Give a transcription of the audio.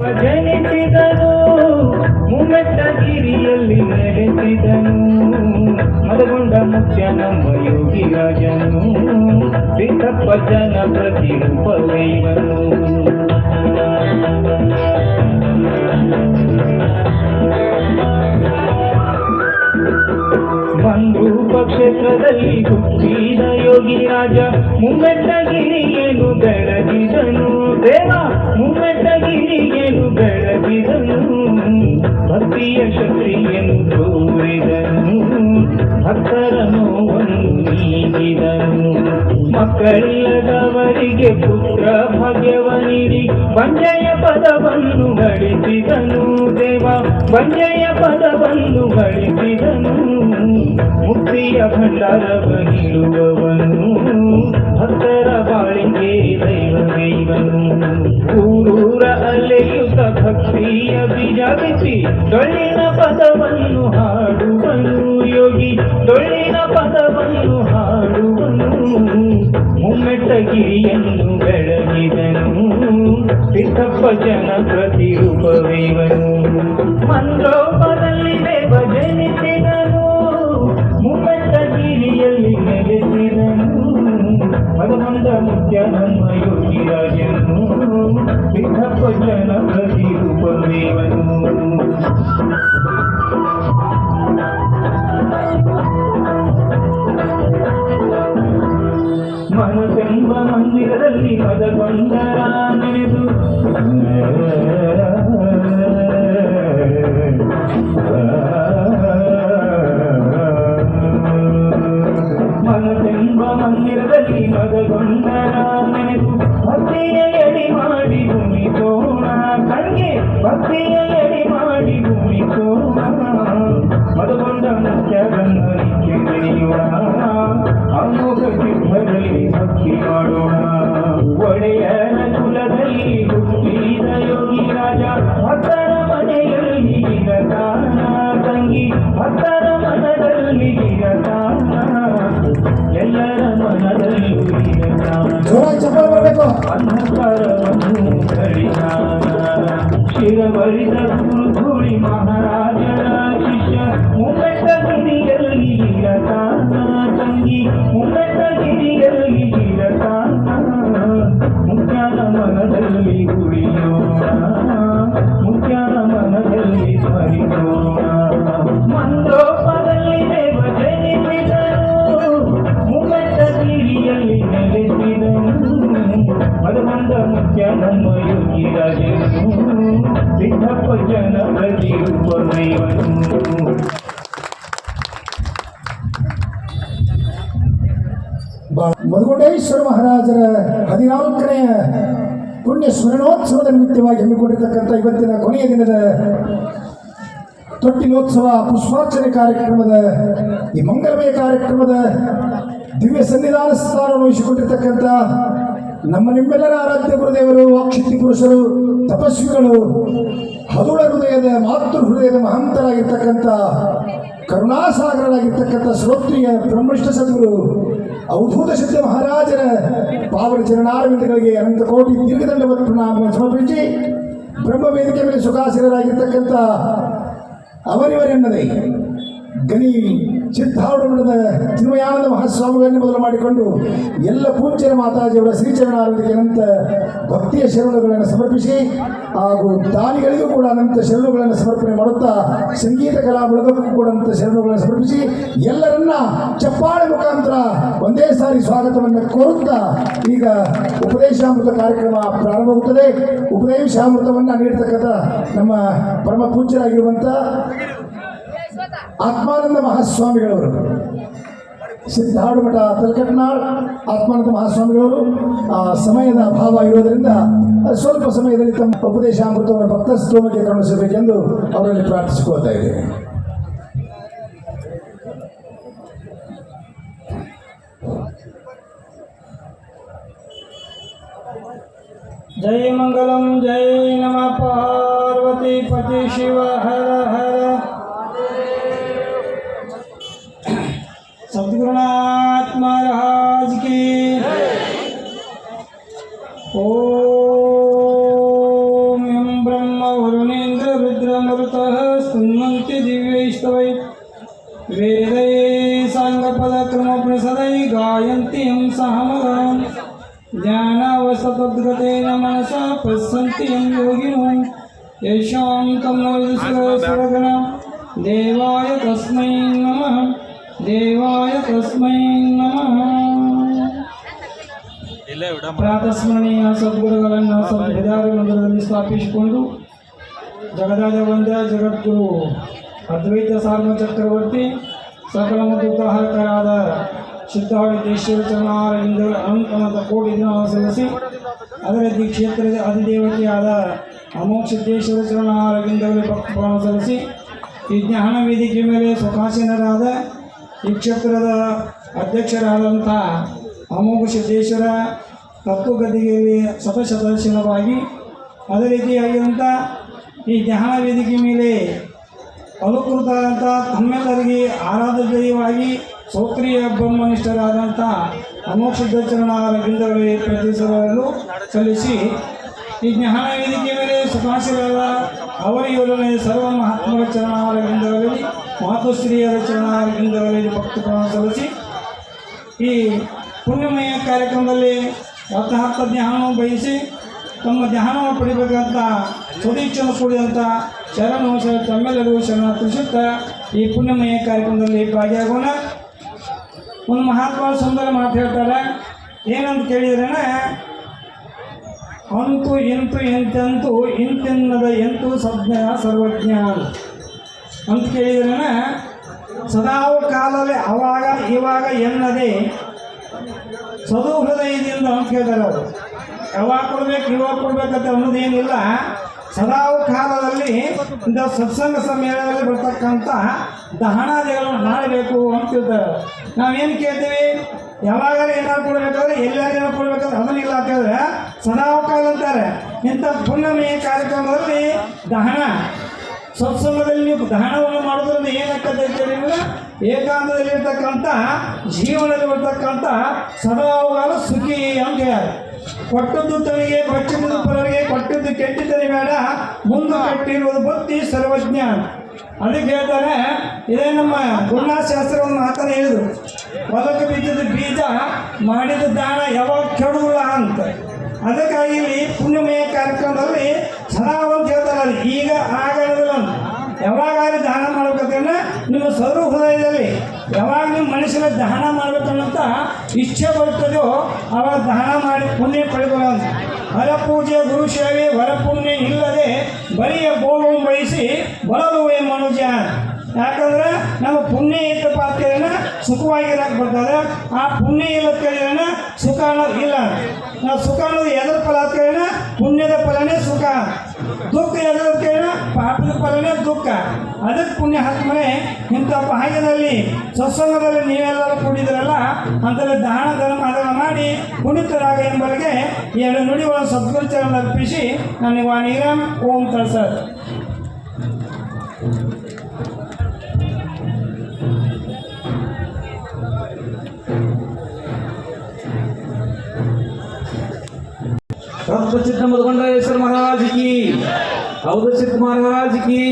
ಜನಿಸಿದನು ಮುಮ್ಮೆಟ್ಟಗಿರಿಯಲ್ಲಿ ನೆಲೆಸಿದನು, ಮದಗೊಂಡ ಮುಖ್ಯ ನಮ್ಮ ಯೋಗಿ ರಾಜನು, ಸಿದ್ದಪ್ಪ ಜನ ಪ್ರತಿರೂಪವೈವನು ಬಂದೂಪ ಕ್ಷೇತ್ರದಲ್ಲಿ ಹುಟ್ಟಿದ ಯೋಗಿ ರಾಜ ಮುಮ್ಮೆಟ್ಟಗಿರಿಯನ್ನು ಬೆಳಗಿದನು ದೇವ ಮುಮ್ಮೆಟ್ಟಗಿರಿಯನ್ನು ಬೆಳಗಿದನು ಭಕ್ತಿಯ ಶಕ್ತಿಯನ್ನು ತೋರಿದನು. ಭಕ್ತರ ನೋವನ್ನು ನೀಡಿದನು ಮಕ್ಕಳಿಲ್ಲದವರಿಗೆ ಪುತ್ರ ಭಾಗ್ಯವ ನೀಡಿ ಬಂಜಯ ಪದವನ್ನು ಗಳಿಸಿದನು. ದೇವ, ಬಂಜಯ ಪದವನ್ನು ಗಳಿಸಿದನು ಮುಕ್ತಿಯ ಭಂಡಾರವ ನೀಡುವವನು ಭಕ್ತರ ಬಾಳಿಗೆ ದೈವವೈವನು ಊರೂರ ಅಲೆಯುತ್ತ ಭಕ್ತಿಯ ಬೀಜ ಬಿತ್ತಿ ಡೊಳ್ಳಿನ ಪದವನ್ನು ಹಾಡುವನು ಯೋಗಿ ಡೊಳ್ಳಿನ ಪದವನ್ನು ಹಾಡುವನು ಮುಮ್ಮೆಟ್ಟಗಿರಿಯನ್ನು ಬೆಳಗಿದನು ಸಿದ್ದಪ್ಪ ಜನ ಪ್ರತಿರೂಪವಿವನು ಮಂದ್ರೋಪದಲ್ಲಿ ದೇವ ಜನಿಸಿದನು ಭಗವಂತ ಮುಖ್ಯ ನಮ್ಮ ಯೋಗಿ ರಾಜನು ಸಿದ್ದಪ್ಪ ಜನ ಪ್ರತಿರೂಪವಿವನು ಮನಸೆಂಬ ಮಂದಿರದಲ್ಲಿ ಪದಗೊಂಡರ ನೆನೆದು ಮನಸೆಂಬ ಮಂದಿರದಲ್ಲಿ ಪದಗೊಂಡರ ಭಕ್ತಿಯ ಎಡಿ ಮಾಡಿ ಭೂಮಿಸೋಣ ಮದಗೊಂಡ ಮುಖ್ಯಗನ್ನರಿಗೆ ಬೆಳೆಯೋಣ ಅಮೋಘ ಸಿಂಹದಲ್ಲಿ ಭಕ್ತಿ ಮಾಡೋಣ ಒಡೆಯನ ಕುಲದಲ್ಲಿ ಹುಟ್ಟಿದ ಯೋಗಿ ರಾಜ ಭಕ್ತರ ಮನೆಯಲ್ಲಿ ಇರತಾನ ತಂಗಿ ಭಕ್ತರ ಮನದಲ್ಲಿ ಇರತಾನ ಎಲ್ಲರ ಮನದಲ್ಲಿ ಇರತಾನ ಜೋರಾಗಿ ಚಪ್ಪಾಳೆ ಬರಬೇಕು ಅಂಧಕಾರವನ್ನು ಕಡಿದಾನ வீர வழி தரும் மகன் ಮಧುಗುಂಡೇಶ್ವರ ಮಹಾರಾಜರ ಹದಿನಾಲ್ಕನೆಯ ಪುಣ್ಯ ಸ್ಮರಣೋತ್ಸವದ ನಿಮಿತ್ತವಾಗಿ ಹಮ್ಮಿಕೊಂಡಿರ್ತಕ್ಕಂಥ ಇವತ್ತಿನ ಕೊನೆಯ ದಿನದ ತೊಟ್ಟಿಲೋತ್ಸವ ಪುಷ್ಪಾರ್ಚನೆ ಕಾರ್ಯಕ್ರಮದ, ಈ ಮಂಗಲಮಯ ಕಾರ್ಯಕ್ರಮದ ದಿವ್ಯ ಸನ್ನಿಧಾನ ಸ್ಥಾನವನ್ನು ವಹಿಸಿಕೊಂಡಿರ್ತಕ್ಕಂಥ ನಮ್ಮ ನಿಮ್ಮೆಲ್ಲರ ಆರಾಧ್ಯ ಗುರುದೇವರು ವಾಕ್ಷಿತಿ ಪುರುಷರು, ತಪಸ್ವಿಗಳು ಹದುಳ ಹೃದಯದ ಮಾತೃ ಹೃದಯದ ಮಹಂತರಾಗಿರ್ತಕ್ಕಂಥ ಕರುಣಾಸಾಗರನಾಗಿರ್ತಕ್ಕಂಥ ಶ್ರೋತ್ರಿಯ ಬ್ರಹ್ಮನಿಷ್ಠ ಸದ್ಗುರು ಅವಧೂತ ಸಿದ್ಧ ಮಹಾರಾಜರ ಪಾವನ ಚರಣಾರವಿಂದಗಳಿಗೆ ಅನಂತ ಕೋಟಿ ದೀರ್ಘದಂಡವನ್ನು ಪ್ರಣಾಮಗಳನ್ನು ಸಮರ್ಪಿಸಿ ಬ್ರಹ್ಮ ವೇದಿಕೆ ಮೇಲೆ ಸುಖಾಸೀನರಾಗಿರ್ತಕ್ಕಂಥ ಅವರಿವರೆನ್ನದೇ ಗನಿ ಚಿತ್ತಾವಡಮಠದ ಚಿನ್ಮಯಾನಂದ ಮಹಾಸ್ವಾಮಿಗಳನ್ನು ಮೊದಲು ಮಾಡಿಕೊಂಡು ಎಲ್ಲ ಪೂಜ್ಯರ ಮಾತಾಜಿಯವರ ಶ್ರೀಚರಣ ಅನಂತ ಭಕ್ತಿಯ ಶರಣುಗಳನ್ನು ಸಮರ್ಪಿಸಿ ಹಾಗೂ ದಾನಿಗಳಿಗೂ ಕೂಡ ಅನಂತ ಶರಣುಗಳನ್ನು ಸಮರ್ಪಣೆ ಮಾಡುತ್ತಾ ಸಂಗೀತ ಕಲಾ ಬಳಗಕ್ಕೂ ಕೂಡ ಅನಂತ ಶರಣುಗಳನ್ನು ಸಮರ್ಪಿಸಿ ಎಲ್ಲರನ್ನ ಚಪ್ಪಾಳೆ ಮುಖಾಂತರ ಒಂದೇ ಸಾರಿ ಸ್ವಾಗತವನ್ನು ಕೋರುತ್ತಾ ಈಗ ಉಪದೇಶಾಮೃತ ಕಾರ್ಯಕ್ರಮ ಪ್ರಾರಂಭವಾಗುತ್ತದೆ. ಉಪದೇಶಾಮೃತವನ್ನು ನೀಡತಕ್ಕಂಥ ನಮ್ಮ ಪರಮ ಪೂಜ್ಯರಾಗಿರುವಂಥ ಆತ್ಮಾನಂದ ಮಹಾಸ್ವಾಮಿಗಳವರು. ಸಿದ್ಧಾಡು ಮಠ ತಲ್ಕಟ್ನಾಳ್, ಆತ್ಮಾನಂದ ಮಹಾಸ್ವಾಮಿಗಳವರು, ಆ ಸಮಯದ ಅಭಾವ ಇರೋದರಿಂದ ಸ್ವಲ್ಪ ಸಮಯದಲ್ಲಿ ತಮ್ಮ ಉಪದೇಶ ಅಮೃತವನ್ನು ಭಕ್ತ ಸ್ತೋಮಕ್ಕೆ ಕರುಣಿಸಬೇಕೆಂದು ಅವರಲ್ಲಿ ಪ್ರಾರ್ಥಿಸಿಕೊಳ್ತಾ ಇದ್ದೇನೆ. ಜಯ ಮಂಗಲಂ ಜಯ ನಮ, ಪಾರ್ವತಿ ಪತಿ ಶಿವ, ಹರ ಹರ. ॐ ब्रह्म वरुणेन्द्ररुद्रमरुतः स्तुन्वन्ति दिव्यैस्तवै वेदै साङ्गपदक्रमप्रसदै गायन्ति हंसहमदान्। ज्ञानावसतद्गतेन मनसा पश्यन्ति यं योगिनो। येषां तं देवाय तस्मै नमः। देवाय तस्मै नमः। ಪ್ರಾತಸ್ಮರಣೀಯ ಸದ್ಗುರುಗಳನ್ನು ಸದ್ವಿಧಾರ ಮಂದಿರದಲ್ಲಿ ಸ್ಥಾಪಿಸಿಕೊಂಡು ಜಗದಾದ ಒಂದೇ ಜಗದ್ಗುರು ಅದ್ವೈತ ಸಾರ್ವ ಚಕ್ರವರ್ತಿ ಸಕಲ ಮುದ್ದುಕಾರಕರಾದ ಸಿದ್ಧಾವೈತೇಶ್ವರ ಚರಣಾರವಿಂದ ಅನಂತನದ ಕೋಟಿ ದಿನ ಅದರಲ್ಲಿ ಅದರ ಕ್ಷೇತ್ರದ ಅಧಿದೇವತೆಯಾದ ಅಮೋಘ ಸಿದ್ದೇಶ್ವರ ಭಕ್ತ ಪ್ರಾಣ ಸಲ್ಲಿಸಿ ಈ ಜ್ಞಾನ ವೇದಿಕೆ ಮೇಲೆ ಸುಖಾಸೀನರಾದ ಈ ಕ್ಷೇತ್ರದ ಅಧ್ಯಕ್ಷರಾದಂಥ ಅಮೋಘ ಸಿದ್ದೇಶ್ವರ ತತ್ವಗದ್ದಿಗೆಯಲ್ಲಿ ಶತಶತಶೀಲವಾಗಿ ಅದೇ ರೀತಿಯಾಗಿರುವಂಥ ಈ ಜ್ಞಾನ ವೇದಿಕೆ ಮೇಲೆ ಅನುಕೃತರಾದಂಥ ತಮ್ಮೆಲ್ಲರಿಗೆ ಆರಾಧ ದೈವವಾಗಿ ಸೌಕ್ರಿಯ ಬ್ರಹ್ಮನಿಷ್ಠರಾದಂಥ ಅಮೋಕ್ಷಚರಣ ಬಿಂದಗಳಿಗೆ ಪ್ರತಿಸಲು ಸಲ್ಲಿಸಿ ಈ ಜ್ಞಾನ ವೇದಿಕೆ ಮೇಲೆ ಸುಖಾಶೀಲರಾದ ಅವರ ಯೋಜನೆ ಸರ್ವ ಮಹಾತ್ಮರ ಚರಣಾರ ಬಿಂದಗಳಲ್ಲಿ ಮಾತುಶ್ರೀಯರ ಚರಣಾರ ಬಿಂದಗಳಲ್ಲಿ ಭಕ್ತ ಸಲ್ಲಿಸಿ ಈ ಪುಣ್ಯಮಯ ಕಾರ್ಯಕ್ರಮದಲ್ಲಿ ಅರ್ಥಾರ್ಥ ಜ್ಞಾನವನ್ನು ಬಯಸಿ ತಮ್ಮ ಜ್ಞಾನವನ್ನು ಪಡಿಬೇಕಂತ ಸುದೀಕ್ಷೆಯನ್ನು ಕೂಡಿದಂಥ ಶರಣು ಶರಣ ತಮ್ಮೆಲ್ಲರಿಗೂ ಶರಣ ತಿಳಿಸುತ್ತಾ ಈ ಪುಣ್ಯಮಯ ಕಾರ್ಯಕ್ರಮದಲ್ಲಿ ಭಾಗಿಯಾಗೋಣ. ಒಂದು ಮಹಾತ್ಮ ಸುಂದರ ಮಾತು ಹೇಳ್ತಾರೆ. ಏನಂತ ಕೇಳಿದ್ರೇ ಅಂತು ಎಂತು ಎಂತೆಂತು ಇಂತೆನ್ನದ ಎಂತು ಸಜ್ಞ ಸರ್ವಜ್ಞ ಅಂತ ಕೇಳಿದ್ರೇ ಸದಾವು ಕಾಲದಲ್ಲಿ ಅವಾಗ ಇವಾಗ ಎನ್ನದೆ ಸದು ಹೃದಯದಿಂದ ಅಂತ ಕೇಳ್ತಾರೆ ಅವರು. ಯಾವಾಗ ಕೊಡ್ಬೇಕು, ಇವಾಗ ಕೊಡ್ಬೇಕಂತ ಅನ್ನೋದೇನಿಲ್ಲ ಸದಾವ ಕಾಲದಲ್ಲಿ ಇಂಥ ಸತ್ಸಂಗ ಸಮ್ಮೇಳನದಲ್ಲಿ ಬರ್ತಕ್ಕಂಥ ದಹನಾದಿಗಳನ್ನು ಮಾಡಬೇಕು ಅಂತ ಹೇಳ್ತಾರೆ ನಾವೇನು ಕೇಳ್ತೀವಿ? ಯಾವಾಗಲೂ ಏನಾದ್ರು ಕೊಡಬೇಕಾದ್ರೆ ಎಲ್ಲಾರು ಕೊಡ್ಬೇಕಾದ್ರೆ ಅದನ್ನಿಲ್ಲ ಅಂತ ಹೇಳಿದ್ರೆ ಸದಾವ ಕಾಲ ಅಂತಾರೆ ಇಂಥ ಪುಣ್ಯಮಯ ಕಾರ್ಯಕ್ರಮದಲ್ಲಿ ದಹನ. ಸತ್ಸಂಗದಲ್ಲಿ ನೀವು ಧ್ಯಾನವನ್ನು ಮಾಡೋದ್ರಿಂದ ಏನಾಗ್ತದೆ ಏಕಾಂತದಲ್ಲಿ ಏಕಾಂತದಲ್ಲಿರ್ತಕ್ಕಂಥ ಜೀವನದಲ್ಲಿ ಬರ್ತಕ್ಕಂಥ ಸದಾವಾಲ ಸುಖಿ ಅಂತ ಹೇಳ್ಯಾರ. ಕೊಟ್ಟದ್ದು ತನಗೆ ಬಚ್ಚಿದ್ದು ಪರರಿಗೆ, ಕೊಟ್ಟದ್ದು ಕೆಟ್ಟಿದ್ದರೆ ಬೇಡ, ಮುಂದೆ ಕಟ್ಟಿರುವುದು ಬುದ್ಧಿ ಸರ್ವಜ್ಞ ಅದಕ್ಕೆ ಹೇಳ್ತಾರೆ, ಇದೇ ನಮ್ಮ ಗುಣಾಶಾಸ್ತ್ರ ಒಂದು ಮಾತನ್ನು ಹೇಳಿದ್ರು. ಹೊಲಕ್ಕೆ ಬಿದ್ದಿದ್ದ ಬೀಜ ಮಾಡಿದ ದಾನ ಯಾವಾಗ ಕೆಡುವುದಿಲ್ಲ ಅಂತ. ಅದಕ್ಕಾಗಿ ಇಲ್ಲಿ ಪುಣ್ಯಮಯ ಕಾರ್ಯಕ್ರಮದಲ್ಲಿ ಸದಾ ಅಂತ ಹೇಳ್ತಾರೆ ಈಗ ಆಗಲ್ಲ ಯಾವಾಗಲೇ ದಾನ ಮಾಡ್ಬೇಕಂದ್ರೆ ನಿಮ್ಮ ಸೌರ ಹೃದಯದಲ್ಲಿ ಯಾವಾಗ ನಿಮ್ಮ ಮನುಷ್ಯನ ದಹನ ಮಾಡ್ಬೇಕನ್ನಂತ ಇಚ್ಛೆ ಬರ್ತದೋ ಅವಾಗ ದಹನ ಮಾಡಿ ಪುಣ್ಯ ಪಡೆದ ಹರ ಪೂಜೆ ಗುರು ಸೇವೆ, ವರ ಪುಣ್ಯ ಇಲ್ಲದೆ ಬರಿಯ ಭೋಗವನ್ನು ಬಯಸಿ ಬಲದುವೆ ಮನುಜ? ಯಾಕಂದ್ರೆ ನಮ್ಮ ಪುಣ್ಯ ಇದ್ದ ಪಾತ್ರೆನ ಸುಖವಾಗಿ ಸುಖವಾಗಿರಕ್ಕೆ ಬರ್ತದೆ ಆ ಪುಣ್ಯ ಇಲ್ಲದ ಕೇಳಿದ್ರೆ ಸುಖ ಅನ್ನೋದು ಇಲ್ಲ. ನಾವು ಸುಖ ಅನ್ನೋದು ಎದರ ಫಲ ಅಂತ ಪುಣ್ಯದ ಫಲನೇ ಸುಖ. ದುಃಖ ಎದರ ಪಾಪದ ಫಲನೇ ದುಃಖ. ಅದಕ್ಕೆ ಪುಣ್ಯ ಹಾಕಿದ್ರೆ ಇಂಥ ಭಾಗ್ಯದಲ್ಲಿ ಸತ್ಸಂಗದಲ್ಲಿ ನೀವೆಲ್ಲರೂ ಕೂಡಿದ್ರಲ್ಲ ಅಂತಲ್ಲಿ ದಾನ, ಧರ್ಮ ಅದನ್ನು ಮಾಡಿ ಪುಣಿತರಾಗ ಎಂಬಲ್ಲಿಗೆ ಎರಡು ನುಡಿಗಳ ಸದ್ಗುರುಚರನ್ನು ಅರ್ಪಿಸಿ ನನಗೆ ವಾಣಿರಾಮ್ ಓಂ ತಳ್ಸರ್ अवधेश कुमार महाराज की